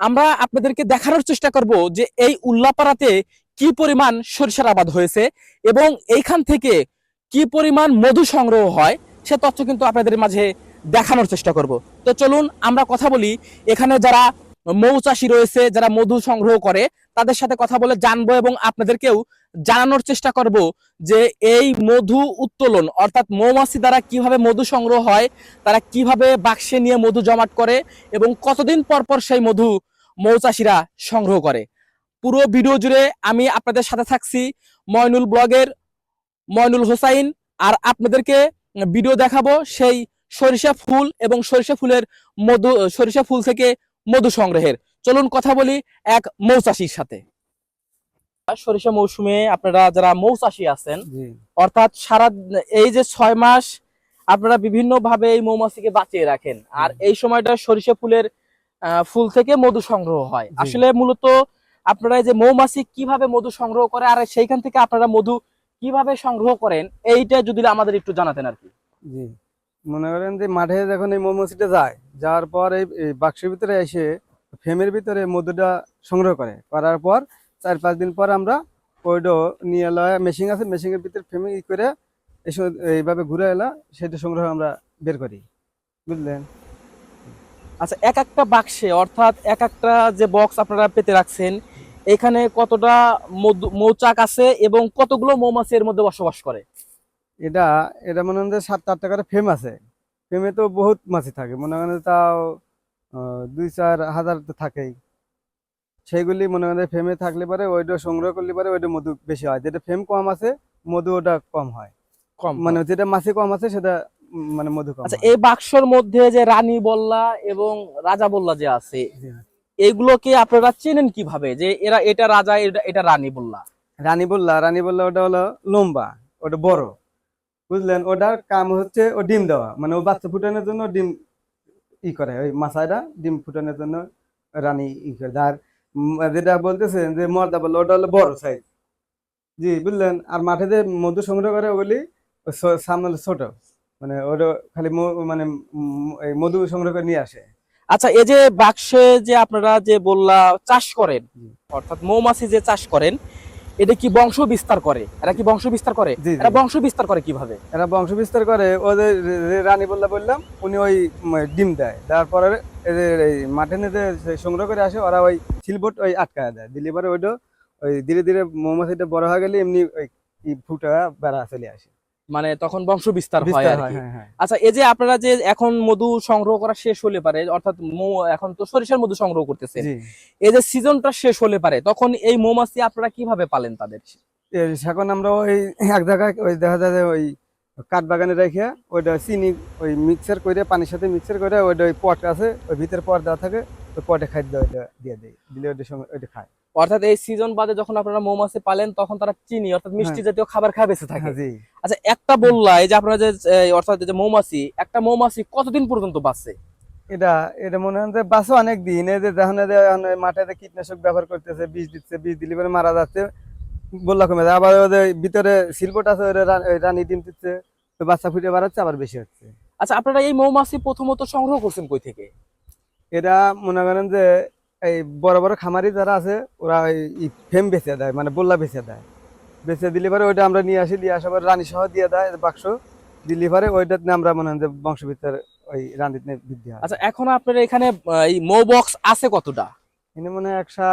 আমরা আপনাদেরকে দেখানোর চেষ্টা করব যে এই উল্লাপাড়াতে কি পরিমাণ সরিষার আবাদ হয়েছে এবং এইখান থেকে কি পরিমাণ মধু সংগ্রহ হয়, সে তথ্য কিন্তু আপনাদের মাঝে দেখানোর চেষ্টা করব। তো চলুন আমরা কথা বলি, এখানে যারা মৌচাষী রয়েছে, যারা মধু সংগ্রহ করে, তাদের সাথে কথা বলে জানব এবং আপনাদেরকেও জানানোর চেষ্টা করব যে এই মধু উত্তোলন, অর্থাৎ মৌমাছি দ্বারা কীভাবে মধু সংগ্রহ হয়, তারা কীভাবে বাক্সে নিয়ে মধু জমাট করে এবং কতদিন পর পর সেই মধু মৌচাষিরা সংগ্রহ করে। পুরো ভিডিও জুড়ে আমি আপনাদের সাথে থাকছি ময়নুল ব্লগের ময়নুল হোসাইন, আর আপনাদেরকে ভিডিও দেখাবো সেই সরিষা ফুল এবং সরিষা ফুলের মধু, সরিষা ফুল থেকে মধু সংগ্রহের। চলুন কথা বলি এক মৌচাষীর সাথে। সরিষা মৌসুমে আপনারা যারা মৌচাষী আছেন অর্থাৎ সারা এই যে ছয় মাস আপনারা বিভিন্ন ভাবে এই মৌমাছিকে বাঁচিয়ে রাখেন। আর এই সময়টা সরিষা ফুলের ফুল থেকে মধু সংগ্রহ হয়। আসলে মূলত আপনারা যে মৌমাছি কীভাবে মধু সংগ্রহ করে আর সেইখান থেকে আপনারা মধু কীভাবে সংগ্রহ করেন এইটা যদি আমাদের একটু জানাতেন আর কি। জি। মনে করেন যে মাঠে যখন এই মৌমাছিটা যায় যাওয়ার পর এই বাক্সের ভিতরে এসে ফেমের ভিতরে মধুটা সংগ্রহ করে। করার পর চার পাঁচ দিন পর আমরা ওইটা নিয়ে এলো মেশিন আছে মেশিনের ভিতরে ফ্রেমে ই করে এসে এইভাবে ঘুরে এলা সেটা সংগ্রহ আমরা বের করি। বুঝলেন? আচ্ছা এক একটা বাক্সে অর্থাৎ এক একটা যে বক্স আপনারা পেতে রাখছেন এখানে কতটা মৌচাক আছে এবং কতগুলো মৌমাছি এর মধ্যে বসবাস করে? এটা এটা মনে হয় যে সাত আটটা করে ফেম আছে। ফেমে তো বহুত মাছি থাকে। মনে করেন যে তাও দুই চার হাজার তো থাকেই। সেইগুলি মনে করেন ফেমে থাকলে পারে ওইটা সংগ্রহ করলে পরে ওইটা মধু বেশি হয়। যেটা ফেম কম আছে মধু ওটা কম হয়। কম মানে যেটা মাছি কম আছে সেটা মানে মধু কম আচ্ছা এই বাক্সর মধ্যে যে রানী বল্লা এবং রাজা বল্লা যে আছে জি। এগুলোকে আপনারা চেনেন কীভাবে? যে এরা এটা রাজা এটা রানী বল্লা। রানী বললা রানী বললা ওটা হলো লম্বা ওটা বড়। বুঝলেন? ওটার কাম হচ্ছে ও ডিম দেওয়া। মানে ও বাচ্চা ফুটানোর জন্য ডিম ই করে ওই মাছাইরা ডিম ফুটানোর জন্য রানী ই করে। আর যেটা বলতেছেন যে মর্দা বলল ওটা হলো বড় সাইজ জি বুঝলেন? আর মাঠে যে মধু সংগ্রহ করে ওগুলি সামনে ছোট। মানে ওটা খালি মানে এই মধু সংগ্রহ করে নিয়ে আসে। আচ্ছা এই যে বাক্সে যে আপনারা যে বললা চাষ করেন অর্থাৎ মৌমাছি যে চাষ করেন এটা কি বংশ বিস্তার করে? এরা কি বংশ বিস্তার করে। এরা বংশ বিস্তার করে কীভাবে? এরা বংশ বিস্তার করে ওদের রানী বললা বললাম উনি ওই ডিম দেয়। তারপরে এদের এই মাঠে নিতে সংগ্রহ করে আসে ওরা ওই সিলবোট ওই আটকায় দেয়। দিলে পরে ওইটা ওই ধীরে ধীরে মৌমাছিটা বড় হয়ে গেলে এমনি ওই ফুটা বেড়া চলে আসে। মানে তখন বংশ বিস্তার হয় আর কি। হ্যাঁ হ্যাঁ। আচ্ছা এই যে আপনারা যে এখন মধু সংগ্রহ করা শেষ হলে পারে অর্থাৎ মৌ- এখন তো সরিষার মধু সংগ্রহ করতেছে। এই যে সিজনটা শেষ হলে পারে তখন এই মৌমাছি আপনারা কীভাবে পালেন তাদের? এখন আমরা ওই এক জায়গায় ওই দেখা যায় ওই কাঠ বাগানে রেখে ওইটা চিনি ওই মিক্সার করে পানির সাথে মিক্সার করে ওইটা ওই পট আছে ওই ভিতরে পট দেওয়া থাকে ওই পটে খাদ্য ওইটা দিয়ে দেয় দিলে ওইটার সঙ্গে ওইটা খায়। অর্থাৎ এই সিজন বাদে যখন আপনারা মৌমাছি পালেন তখন তারা চিনি অর্থাৎ মিষ্টি হ্যাঁ। জাতীয় খাবার খায় বেঁচে থাকে। হ্যাঁ আচ্ছা একটা বললা এই যে আপনারা যে অর্থাৎ যে মৌমাছি একটা মৌমাছি কতদিন পর্যন্ত বাঁচে? এটা এটা মনে হয় যে বাসে অনেক দিন এই যে যখন মাঠে কীটনাশক ব্যবহার করতেছে বীজ দিচ্ছে বীজ দিলে পরে মারা যাচ্ছে। বললা কমে যায়। আবার ওদের ভিতরে শিল্পটা আছে রানী ডিম দিচ্ছে তো বাচ্চা ফুটে বাড়াচ্ছে আবার বেশি হচ্ছে। আচ্ছা আপনারা এই মৌমাছি প্রথমত সংগ্রহ করছেন কই থেকে? এটা মনে করেন যে এই বড় বড় খামারি যারা আছে ওরা এই ফেম বেচে দেয় মানে বল্লা বেঁচে দেয়। বেঁচে দিলে পরে ওইটা আমরা নিয়ে আসি নিয়ে আসার পর রানী সহ দিয়ে দেয় বাক্স। দিলে পরে ওইটা আমরা মনে হয় যে বংশবিস্তার ওই রানীতে বৃদ্ধি হয়। আচ্ছা এখন আপনার এখানে এই মৌ বক্স আছে কতটা? এনে মনে হয় একশো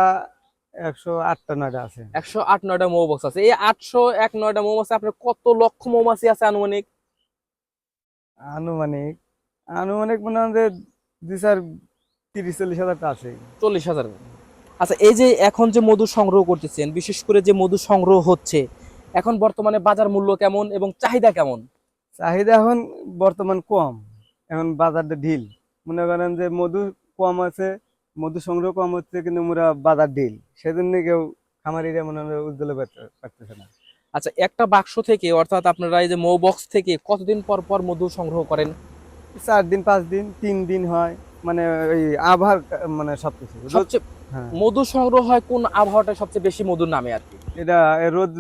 একশো আটটা নয়টা আছে। একশো আট নয়টা মৌ বক্স আছে। এই আটশো এক নয়টা মৌমাছি আপনার কত লক্ষ মৌমাছি আছে আনুমানিক? আনুমানিক আনুমানিক মনে হয় যে দুই চার তিরিশ চল্লিশ হাজারটা আছে। চল্লিশ হাজার। আচ্ছা এই যে এখন যে মধু সংগ্রহ করতেছেন বিশেষ করে যে মধু সংগ্রহ হচ্ছে এখন বর্তমানে বাজার মূল্য কেমন এবং চাহিদা কেমন? চাহিদা এখন বর্তমান কম এখন বাজারটা ঢিল। মনে করেন যে মধু কম আছে মধু সংগ্রহ কম হচ্ছে কিন্তু মোরা বাজার ঢিল। সেজন্য কেউ খামারিরা মনে হয় উজ্জ্বল পারতেছে না। আচ্ছা একটা বাক্স থেকে অর্থাৎ আপনারা এই যে মৌ বক্স থেকে কতদিন পর পর মধু সংগ্রহ করেন? চার দিন পাঁচ দিন তিন দিন হয়। মানে ওই আবহাওয়ার মানে সবকিছু। সবচেয়ে হ্যাঁ। মধু সংগ্রহ হয় কোন আবহাওয়াটা সবচেয়ে বেশি মধুর নামে আর কি? এটা রোদ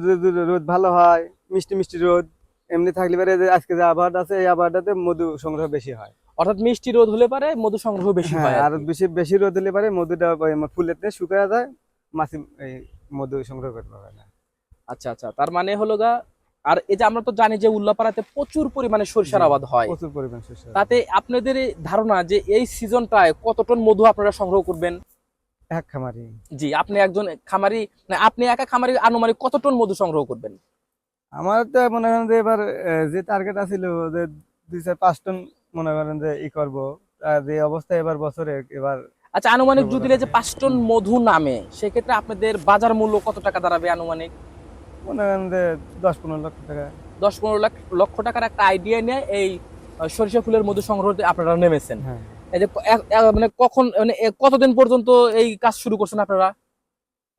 রোদ ভালো হয় মিষ্টি মিষ্টি রোদ। এমনি থাকলে পারে যে আজকে যে আবহাওয়াটা আছে এই আবহাওয়াটাতে মধু সংগ্রহ বেশি হয়। অর্থাৎ মিষ্টি রোদ হলে পারে মধু সংগ্রহ বেশি হ্যাঁ হয় আর বেশি বেশি রোদ হলে পারে মধুটা ফুলেতে শুকায় যায় মাছি এই মধু সংগ্রহ করতে পারে না। আচ্ছা আচ্ছা। তার মানে হলো গা আর এই যে আমরা তো জানি যে উল্লাপাড়াতে প্রচুর পরিমাণে সরিষার আবাদ হয়। প্রচুর পরিমাণ শস্য তাতে আপনাদের ধারণা যে এই সিজনটায় কত টন মধু আপনারা সংগ্রহ করবেন? এক খামারি। জি আপনি একজন খামারি মানে আপনি একা খামারি আনুমানিক কত টন মধু সংগ্রহ করবেন? আমার তো মনে করেন যে এবার যে টার্গেট আছিল যে দুই চার পাঁচ টন মনে করেন যে ই করব যে অবস্থা এবার বছরে এবার আচ্ছা আনুমানিক যদি যে পাঁচ টন মধু নামে সেক্ষেত্রে আপনাদের বাজার মূল্য কত টাকা দাঁড়াবে আনুমানিক? মনে করেন যে দশ পনেরো লক্ষ টাকা। দশ পনেরো লাখ লক্ষ টাকার একটা আইডিয়া নিয়ে এই সরিষা ফুলের মধু সংগ্রহতে আপনারা নেমেছেন। হ্যাঁ। এই যে মানে কখন মানে কতদিন পর্যন্ত এই কাজ শুরু করছেন আপনারা?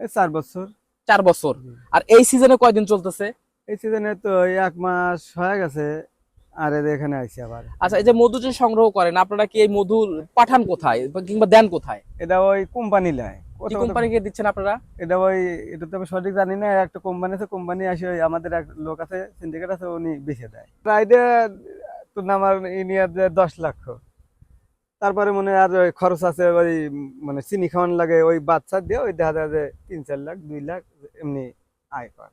এই চার বছর। চার বছর। আর এই সিজনে কয়দিন চলতেছে? এই সিজনে তো এক মাস হয়ে গেছে আর এখানে আইছি আবার। আচ্ছা এই যে মধু যে সংগ্রহ করেন আপনারা কি এই মধু পাঠান কোথায় কিংবা দেন কোথায়? এটা ওই কোম্পানি লাই কি কোম্পানিকে দিচ্ছেন আপনারা? এটা ওই এটা তো আমি সঠিক জানি না একটা কোম্পানি আছে কোম্পানি আসে আমাদের এক লোক আছে সিন্ডিকেট আছে উনি বেচে দেয়। প্রাইডে তো আমার ইনিয়ার দশ লক্ষ। তারপরে মনে আর ওই খরচ আছে ওই মানে চিনি খাওয়ান লাগে ওই বাচ্চা দিয়ে ওই দেখা যায় যে তিন চার লাখ দুই লাখ এমনি আয় করে।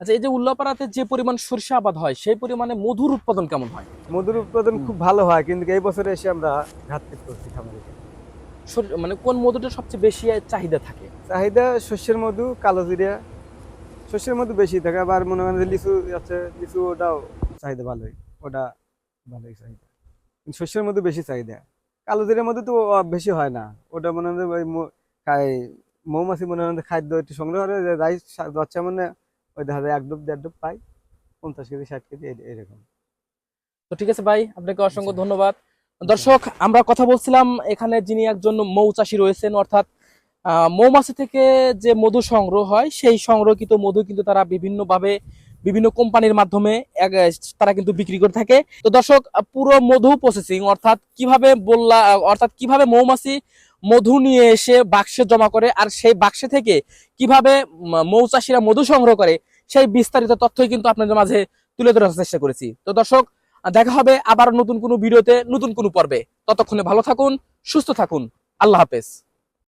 আচ্ছা এই যে উল্লাপাড়াতে যে পরিমাণ সরিষা আবাদ হয় সেই পরিমাণে মধুর উৎপাদন কেমন হয়? মধুর উৎপাদন খুব ভালো হয় কিন্তু এই বছরে এসে আমরা ঘাটতি করছি খামারে। সরি- মানে কোন মধুটা সবচেয়ে বেশি চাহিদা থাকে? চাহিদা শস্যের মধু কালো জিরিয়া শস্যের মধু বেশি থাকে আবার মনে করেন যে লিচু আছে লিচু ওটাও চাহিদা ভালোই ওটা ভালোই চাহিদা। শস্যের মধু বেশি চাহিদা। কালো জিরিয়ার মধু তো বেশি হয় না। ওটা মনে হয় ওই খাই মৌমাছি মনে হয় খাদ্য একটু সংগ্রহ করে রাইস বাচ্চা মানে ওই দেখা যায় এক ডুব দেড় ডুব পাই। পঞ্চাশ কেজি ষাট কেজি এরকম তো ঠিক আছে ভাই আপনাকে অসংখ্য ধন্যবাদ। দর্শক, আমরা কথা বলছিলাম এখানে যিনি একজন মৌচাষী রয়েছেন, অর্থাৎ মৌমাছি থেকে যে মধু সংগ্রহ হয়, সেই সংগ্রহকৃত মধু কিন্তু তারা বিভিন্ন ভাবে বিভিন্ন কোম্পানির মাধ্যমে তারা কিন্তু বিক্রি করে থাকে। তো দর্শক, পুরো মধু প্রসেসিং অর্থাৎ কীভাবে বললা, অর্থাৎ কীভাবে মৌমাছি মধু নিয়ে এসে বাক্সে জমা করে, আর সেই বাক্সে থেকে কীভাবে মৌচাষীরা মধু সংগ্রহ করে, সেই বিস্তারিত তথ্যই কিন্তু আপনাদের মাঝে তুলে ধরার চেষ্টা করেছি। তো দর্শক দেখা হবে আবার নতুন কোনো ভিডিওতে, নতুন কোনো পর্বে। ততক্ষণে ভালো থাকুন, সুস্থ থাকুন। আল্লাহ হাফেজ।